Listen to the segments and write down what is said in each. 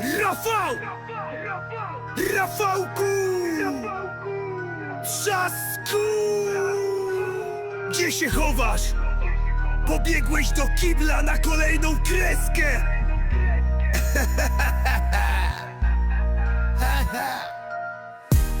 Rafał! Rafałku! Trzasku! Gdzie się chowasz? Pobiegłeś do kibla na kolejną kreskę!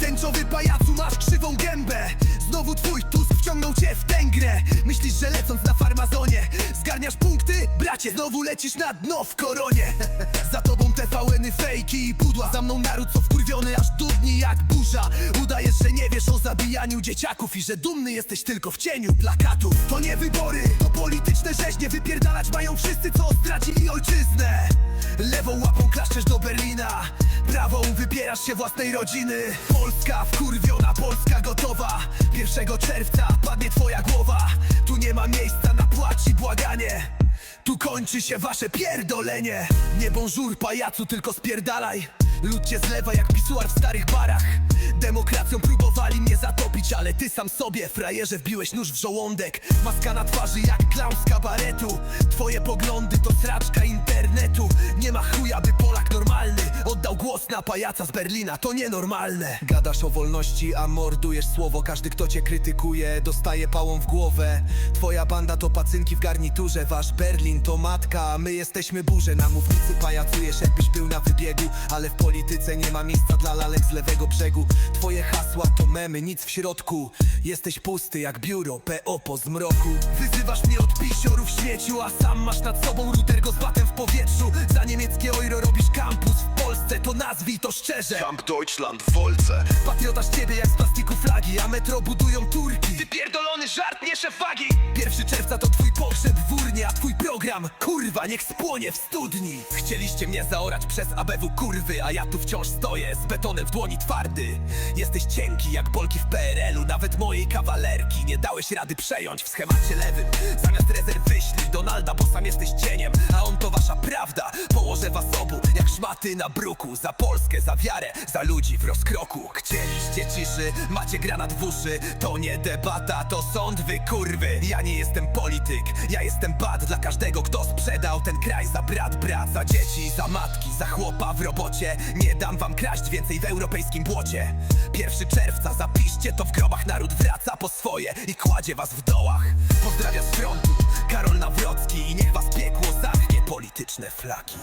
Tęczowy pajacu masz krzywą gębę Znowu twój tusk wciągnął cię w tę grę. Myślisz, że lecąc na farmazonie Zgarniasz punkty? Bracie, znowu lecisz na dno w koronie. Za tobą TVN-y, fejki i pudła. Za mną naród co wkurwiony aż dudni jak burza. Udajesz, że nie wiesz o zabijaniu dzieciaków I że dumny jesteś tylko w cieniu plakatów. To nie wybory, to polityczne rzeźnie. Wypierdalać mają wszyscy, co zdradzili ojczyznę. Lewą łapą klaszczesz do Berlina. Prawą wybierasz się własnej rodziny. Polska wkurwiona, Polska 1 czerwca padnie twoja głowa. Tu nie ma miejsca na płacz i błaganie. Tu kończy się wasze pierdolenie. Nie bonjour pajacu, tylko spierdalaj. Lud cię zlewa jak pisuar w starych barach. Demokracją próbowali mnie zatopić Ale ty sam sobie, frajerze, wbiłeś nóż w żołądek. Maska na twarzy jak klaun z kabaretu. Twoje poglądy to sraczka internetu głos na pajaca z Berlina, to nienormalne. Gadasz o wolności, a mordujesz słowo. Każdy, kto cię krytykuje, dostaje pałą w głowę. Twoja banda to pacynki w garniturze. Wasz Berlin to matka, a my jesteśmy burze. Na mównicy pajacujesz, jakbyś był na wybiegu Ale w polityce nie ma miejsca dla lalek z lewego brzegu. Twoje hasła to memy, nic w środku. Jesteś pusty jak biuro, PO po zmroku. Wyzywasz mnie od pisiorów śmieciu A sam masz nad sobą router go z batem w powietrzu nazwij to szczerze. Camp Deutschland w Wolce. Patriota z ciebie jak z plastiku flagi A metro budują Turki. Wypierdolony żart, nie szef wagi. 1 czerwca to twój pogrzeb w urnie A twój program, kurwa, niech spłonie w studni. Chcieliście mnie zaorać przez ABW kurwy A ja tu wciąż stoję z betonem w dłoni twardy. Jesteś cienki jak bolki w PRL-u Nawet mojej kawalerki. Nie dałeś rady przejąć w schemacie lewym. Zamiast rezerw wyślij Donalda, bo sam jesteś cieniem A on to wasza szmaty na bruku Za Polskę, za wiarę, za ludzi w rozkroku. Chcieliście ciszy, macie granat w uszy. To nie debata, to sąd wy kurwy. Ja nie jestem polityk, ja jestem bad. Dla każdego kto sprzedał ten kraj za brat Brat za dzieci, za matki, za chłopa w robocie. Nie dam wam kraść więcej w europejskim błocie. 1 czerwca zapiszcie to w grobach. Naród wraca po swoje i kładzie was w dołach. Pozdrawia z frontu Karol Nawrocki i niech was piekło zamknie polityczne flaki